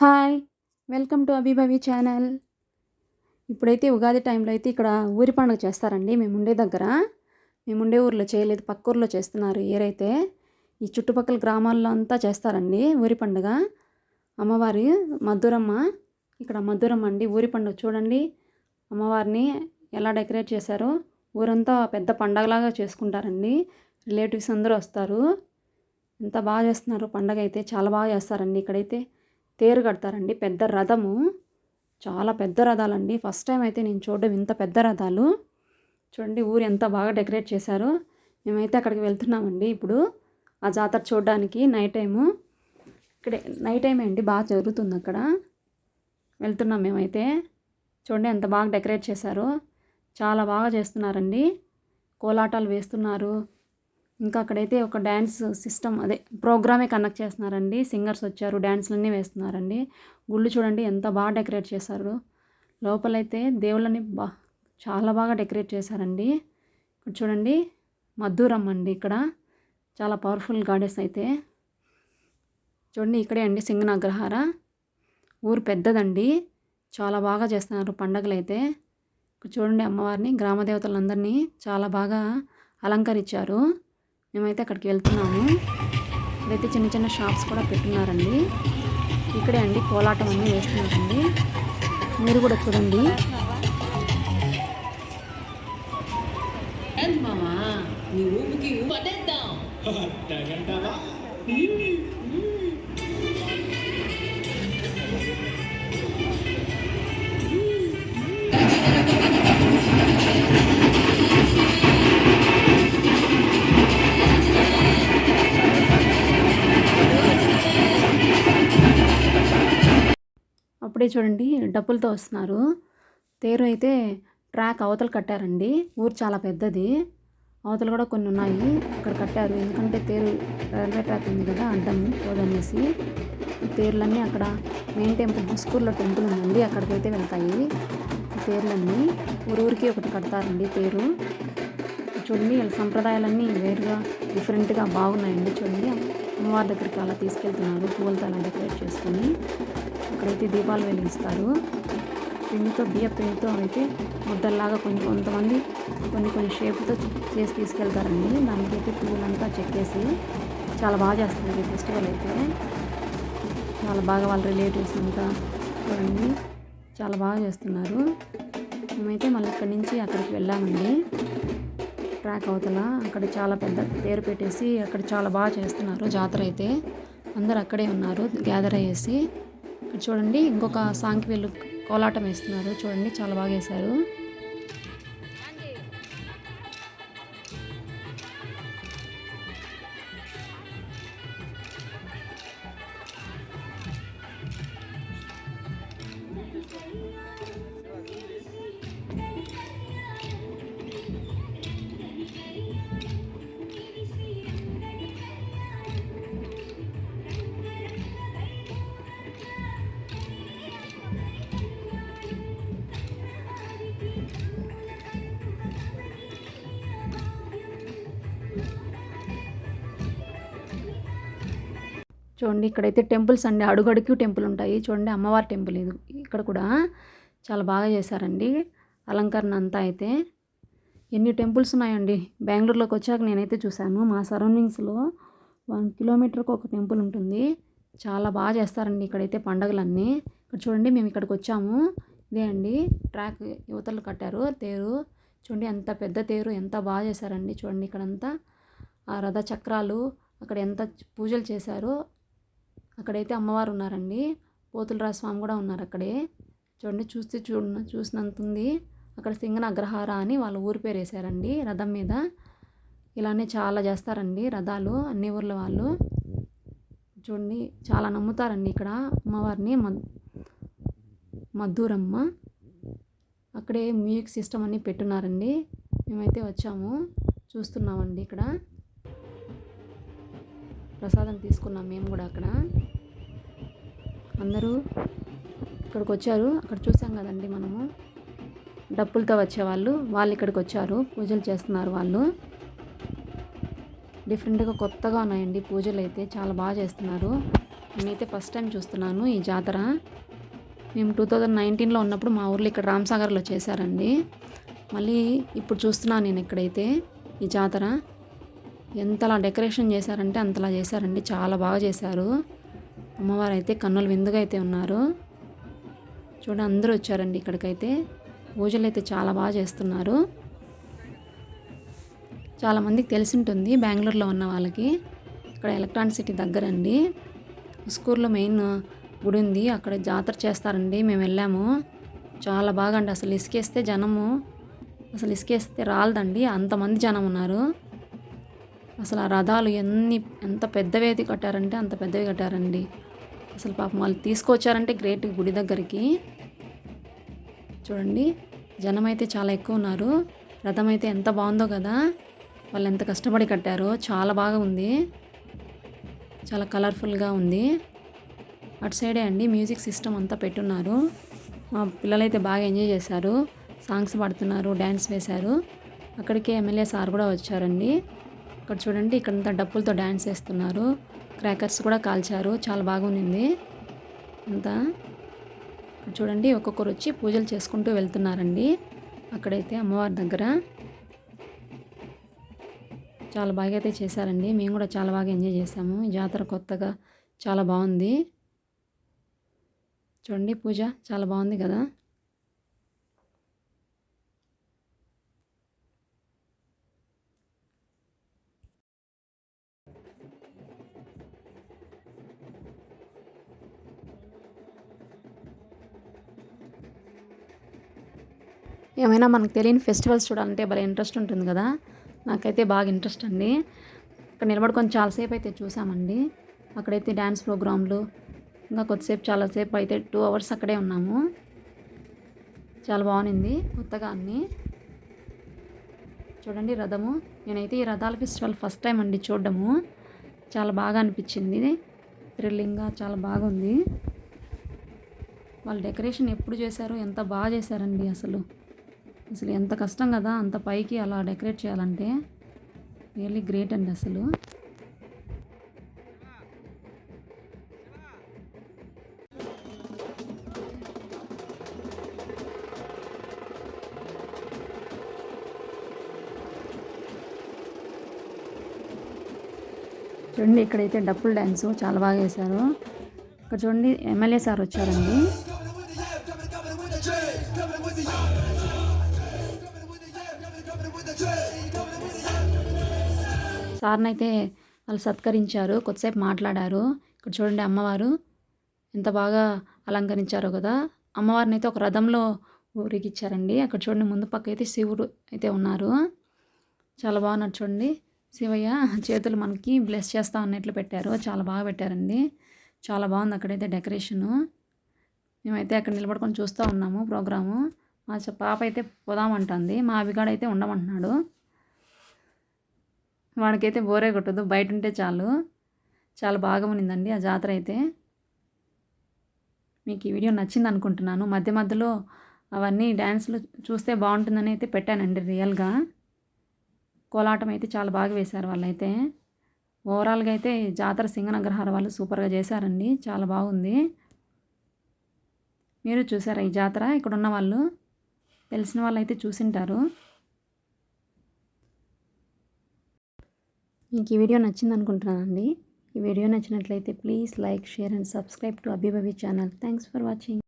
Hi welcome to అభిభవి channel. ఇప్పుడైతే ఉగాది టైంలో అయితే ఇక్కడ ఊరి పండుగ చేస్తారండి మేము ఉండే దగ్గర. మేము ఉండే ఊర్లో చేయలేదు పక్క ఊర్లో చేస్తున్నారు ఏరైతే ఈ చుట్టుపక్కల గ్రామాల్లో అంతా చేస్తారండి ఊరి పండుగ. అమ్మవారి మధురమ్మ ఇక్కడ మధురమ్మ అండి ఊరి పండుగ చూడండి. అమ్మవారిని ఎలా డెకరేట్ చేశారో ఊరంతా పెద్ద పండగలాగా చేసుకుంటారండి. రిలేటివ్స్ అందరూ వస్తారు. ఎంత బాగా చేస్తున్నారు పండగ అయితే చాలా బాగా చేస్తారండి ఇక్కడైతే. తేరు కడతారండి. పెద్ద రథము. చాలా పెద్ద రథాలండి. ఫస్ట్ టైం అయితే నేను చూడడం ఇంత పెద్ద రథాలు. చూడండి ఊరు ఎంత బాగా డెకరేట్ చేశారో. మేమైతే అక్కడికి వెళ్తున్నామండి ఇప్పుడు. ఆ జాతర చూడడానికి నైట్ టైము. ఇక్కడే నైట్ టైం అండి. బాగా జరుగుతుంది అక్కడ. వెళ్తున్నాం మేమైతే. చూడండి ఎంత బాగా డెకరేట్ చేశారో. చాలా బాగా చేస్తున్నారండి. కోలాటాలు వేస్తున్నారు. ఇంకా అక్కడైతే ఒక డ్యాన్స్ సిస్టమ్ అదే ప్రోగ్రామే కండక్ట్ చేస్తున్నారండి. సింగర్స్ వచ్చారు డ్యాన్స్లన్నీ వేస్తున్నారండి. గుళ్ళు చూడండి ఎంత బాగా డెకరేట్ చేశారు. లోపలైతే దేవుళ్ళని బా చాలా బాగా డెకరేట్ చేశారండి. ఇక్కడ చూడండి మధురమ్మ అండి ఇక్కడ. చాలా పవర్ఫుల్ గాడెస్ అయితే. చూడండి ఇక్కడే అండి సింగనాగ్రహార. ఊరు పెద్దదండి. చాలా బాగా చేస్తున్నారు పండగలు అయితే చూడండి అమ్మవారిని గ్రామదేవతలందరినీ చాలా బాగా అలంకరించారు. మేమైతే అక్కడికి వెళ్తున్నాము. ఇక్కడైతే చిన్న చిన్న షాప్స్ కూడా పెట్టున్నారండి. ఇక్కడే అండి కోలాటం అన్నీ వేస్తున్నారండి. మీరు కూడా చూడండి. ఏంది మామా? అప్పుడే చూడండి డప్పులతో వస్తున్నారు. తేరు అయితే ట్రాక్ అవతలు కట్టారండి. ఊరు చాలా పెద్దది. అవతలు కూడా కొన్ని ఉన్నాయి. అక్కడ కట్టారు. ఎందుకంటే తేరు రైల్వే ట్రాక్ ఉంది కదా అడ్డం పోదనేసి. ఈ తేర్లన్నీ అక్కడ మెయిన్ టెంపుల్ హుస్కూర్లో టెంపుల్ ఉందండి. అక్కడికైతే వెళ్తాయి ఈ తేర్లన్నీ. ఊరూరికి ఒకటి కడతారండి తేరు. చూడండి వీళ్ళ సంప్రదాయాలన్నీ వేరుగా డిఫరెంట్గా బాగున్నాయండి చూడండి. అమ్మవారి దగ్గరికి అలా తీసుకెళ్తున్నారు పూలతో అలా డెకరేట్ చేసుకొని. అక్కడైతే దీపాలు వెలిగిస్తారు. పిండితో బియ్య పిండితో అయితే ముద్దల్లాగా కొన్ని కొంతమంది కొన్ని కొన్ని షేప్తో చేసి తీసుకెళ్తారండి. దానికైతే పువ్వులంతా చెక్కేసి చాలా బాగా చేస్తుంది ఫెస్టివల్ అయితే. చాలా బాగా వాళ్ళ రిలేటివ్స్ అంతా చూడండి. చాలా బాగా చేస్తున్నారు. మేమైతే మళ్ళీ ఇక్కడి నుంచి అక్కడికి వెళ్ళామండి. ట్రాక్ అవతల అక్కడ చాలా పెద్ద పేరు పెట్టేసి అక్కడ చాలా బాగా చేస్తున్నారు జాతర అయితే. అందరు అక్కడే ఉన్నారు గ్యాదర్ అయ్యేసి. చూడండి ఇంకొక సాంగ్కి వీళ్ళు కోలాటం వేస్తున్నారు. చూడండి చాలా బాగా వేశారు. చూడండి ఇక్కడైతే టెంపుల్స్ అండి. అడుగడుగు టెంపుల్ ఉంటాయి. చూడండి అమ్మవారి టెంపుల్ ఇది. ఇక్కడ కూడా చాలా బాగా చేశారండి. అలంకరణ అంతా అయితే. ఎన్ని టెంపుల్స్ ఉన్నాయండి? బెంగళూరులోకి వచ్చాక నేనైతే చూశాను. మా సరౌండింగ్స్లో వన్ కిలోమీటర్కి ఒక టెంపుల్ ఉంటుంది. చాలా బాగా చేస్తారండి ఇక్కడైతే పండగలన్నీ. ఇక్కడ చూడండి మేము ఇక్కడికి వచ్చాము. ఇదే అండి ట్రాక్ యువతలు కట్టారు తేరు. చూడండి ఎంత పెద్ద తేరు ఎంత బాగా చేశారండి. చూడండి ఇక్కడంతా ఆ రథ చక్రాలు అక్కడ ఎంత పూజలు చేశారో. అక్కడైతే అమ్మవారు ఉన్నారండి. పోతులరాజ స్వామి కూడా ఉన్నారు అక్కడే. చూడండి చూస్తే చూడ చూసినంత ఉంది అక్కడ సింగన అగ్రహార అని వాళ్ళ ఊరి పేరు వేశారండి రథం మీద. ఇలానే చాలా చేస్తారండి రథాలు అన్ని ఊర్ల వాళ్ళు. చూడండి చాలా నమ్ముతారండి ఇక్కడ అమ్మవారిని మద్ మద్దూరమ్మ అక్కడే మ్యూజిక్ సిస్టమ్ అన్నీ పెట్టున్నారండి. మేమైతే వచ్చాము చూస్తున్నామండి ఇక్కడ. ప్రసాదం తీసుకున్నాం మేము కూడా అక్కడ. అందరూ ఇక్కడికి వచ్చారు అక్కడ చూసాం కదండి మనము. డప్పులతో వచ్చేవాళ్ళు. వాళ్ళు ఇక్కడికి వచ్చారు పూజలు చేస్తున్నారు వాళ్ళు. డిఫరెంట్గా కొత్తగా ఉన్నాయండి పూజలు అయితే. చాలా బాగా చేస్తున్నారు. నేనైతే ఫస్ట్ టైం చూస్తున్నాను ఈ జాతర. మేము టూ థౌజండ్ నైన్టీన్లో ఉన్నప్పుడు మా ఊర్లో ఇక్కడ రామ్సాగర్లో చేశారండి. మళ్ళీ ఇప్పుడు చూస్తున్నాను నేను ఇక్కడైతే ఈ జాతర. ఎంతలా డెకరేషన్ చేశారంటే అంతలా చేశారండి. చాలా బాగా చేశారు. అమ్మవారు అయితే కన్నుల విందుగా అయితే ఉన్నారు. చూడ అందరూ వచ్చారండి ఇక్కడికైతే. పూజలు అయితే చాలా బాగా చేస్తున్నారు. చాలామందికి తెలిసి ఉంటుంది బెంగళూరులో ఉన్న వాళ్ళకి. ఇక్కడ ఎలక్ట్రానిక్ సిటీ దగ్గరండి. స్కూల్లో మెయిన్ గుడి ఉంది అక్కడ జాతర చేస్తారండి. మేము వెళ్ళాము. చాలా బాగా అండి అసలు ఇసుకేస్తే జనము అసలు ఇసుకేస్తే రాలదండి. అంతమంది జనం ఉన్నారు. అసలు ఆ రథాలు ఎన్ని ఎంత పెద్దవి అయితే కట్టారంటే అంత పెద్దవి కట్టారండి. అసలు పాపం వాళ్ళు తీసుకొచ్చారంటే గ్రేట్ గుడి దగ్గరికి. చూడండి జనం అయితే చాలా ఎక్కువ ఉన్నారు. రథం అయితే ఎంత బాగుందో కదా. వాళ్ళు ఎంత కష్టపడి కట్టారో. చాలా బాగా ఉంది. చాలా కలర్ఫుల్గా ఉంది. అటు సైడే అండి మ్యూజిక్ సిస్టమ్ అంతా పెట్టున్నారు. మా పిల్లలైతే బాగా ఎంజాయ్ చేశారు. సాంగ్స్ పాడుతున్నారు డ్యాన్స్ వేశారు. అక్కడికి ఎమ్మెల్యే సార్ కూడా వచ్చారండి. ఇక్కడ చూడండి ఇక్కడంతా డప్పులతో డ్యాన్స్ వేస్తున్నారు. క్రాకర్స్ కూడా కాల్చారు. చాలా బాగుంది అంతా చూడండి ఒక్కొక్కరు వచ్చి పూజలు చేసుకుంటూ వెళ్తున్నారండి. అక్కడైతే అమ్మవారి దగ్గర చాలా బాగా అయితే చేశారండి. మేము కూడా చాలా బాగా ఎంజాయ్ చేసాము జాతర కొత్తగా చాలా బాగుంది. చూడండి పూజ చాలా బాగుంది కదా. ఏమైనా మనకు తెలియని ఫెస్టివల్స్ చూడాలంటే భలే ఇంట్రెస్ట్ ఉంటుంది కదా. నాకైతే బాగా ఇంట్రెస్ట్ అండి. ఇక్కడ నిలబడుకొని చాలాసేపు అయితే చూసామండి. అక్కడైతే డ్యాన్స్ ప్రోగ్రాంలు ఇంకా కొద్దిసేపు చాలాసేపు అయితే టూ అవర్స్ అక్కడే ఉన్నాము. చాలా బాగుంది కొత్తగా అన్నీ. చూడండి రథము. నేనైతే ఈ రథాల ఫెస్టివల్ ఫస్ట్ టైం అండి చూడడము. చాలా బాగా అనిపించింది. థ్రిల్లింగ్గా చాలా బాగుంది. వాళ్ళు డెకరేషన్ ఎప్పుడు చేశారో ఎంత బాగా చేశారండి అసలు. అసలు ఎంత కష్టం కదా అంత పైకి అలా డెకరేట్ చేయాలంటే. రియల్లీ గ్రేట్ అండి అసలు. చూడండి ఇక్కడైతే డప్పుల్ డ్యాన్స్ చాలా బాగా వేశారు ఇక్కడ చూడండి ఎమ్మెల్యే సార్ వచ్చారండి. సార్ని అయితే వాళ్ళు సత్కరించారు కొద్దిసేపు మాట్లాడారు. ఇక్కడ చూడండి అమ్మవారు ఎంత బాగా అలంకరించారో కదా. అమ్మవారిని అయితే ఒక రథంలో ఊరికిచ్చారండి అక్కడ చూడండి ముందు పక్క అయితే శివుడు అయితే ఉన్నారు. చాలా బాగున్నారు చూడండి. శివయ్య చేతులు మనకి బ్లెస్ చేస్తా అన్నట్లు పెట్టారు. చాలా బాగా పెట్టారండి. చాలా బాగుంది అక్కడైతే డెకరేషను. మేమైతే అక్కడ నిలబడుకొని చూస్తూ ఉన్నాము ప్రోగ్రాము. మా పాప అయితే పోదామంటుంది మా అవిగాడు అయితే ఉండమంటున్నాడు. వాడికైతే బోరే కొట్టదు బయట ఉంటే చాలు. చాలా బాగా ఉన్నిందండి ఆ జాతర అయితే. మీకు ఈ వీడియో నచ్చింది అనుకుంటున్నాను. మధ్య మధ్యలో అవన్నీ డ్యాన్స్లు చూస్తే బాగుంటుందని అయితే పెట్టానండి రియల్గా. కోలాటం అయితే చాలా బాగా వేశారు వాళ్ళైతే. ఓవరాల్గా అయితే ఈ జాతర సింగనగ్రహార వాళ్ళు సూపర్గా చేశారండి. చాలా బాగుంది. మీరు చూసారా ఈ జాతర? ఇక్కడ ఉన్న వాళ్ళు. తెలిసిన వాళ్ళు అయితే చూసింటారు. మీకు ఈ వీడియో నచ్చింది అనుకుంటున్నానండి. ఈ వీడియో నచ్చినట్లయితే please like share and subscribe to అభిభవి channel. Thanks for watching.